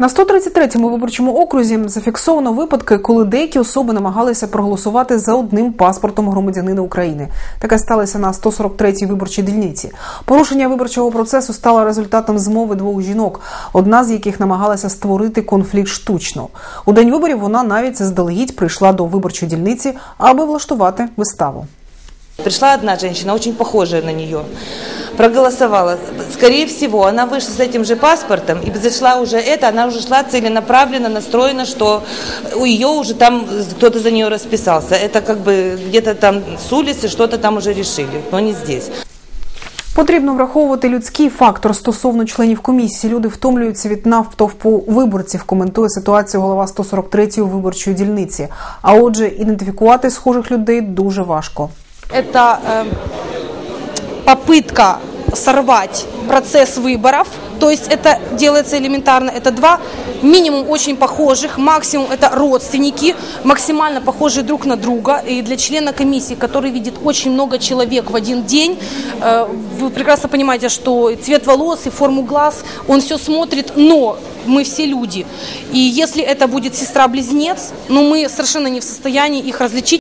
На 133-му виборчому окрузі зафіксовано випадки, коли деякі особи намагалися проголосувати за одним паспортом громадянина України. Таке сталося на 143-й виборчій дільниці. Порушення виборчого процесу стало результатом змови двох жінок, одна з яких намагалася створити конфлікт штучно. У день виборів вона навіть заздалегідь прийшла до виборчої дільниці, аби влаштувати виставу. Пришла одна женщина, очень похожая на нее, проголосовала. Скорее всего, она вышла с этим же паспортом и зашла уже это, она уже шла целенаправленно, настроена, что у ее уже там кто-то за нее расписался. Это как бы где-то там с улицы что-то там уже решили, но не здесь. Потрібно враховувати людський фактор стосовно членів комісії. Люди втомлюються від навтовпу виборців. Коментує ситуацію голова 143-ї виборчої дільниці. А отже, ідентифікувати схожих людей дуже важко. это э, попытка сорвать процесс выборов. То есть это делается элементарно. Это два минимум очень похожих, максимум это родственники, максимально похожие друг на друга. И для члена комиссии, который видит очень много человек в один день, э, вы прекрасно понимаете, что цвет волос и форму глаз, он все смотрит, но мы все люди. И если это будет сестра-близнец, ну мы совершенно не в состоянии их различить.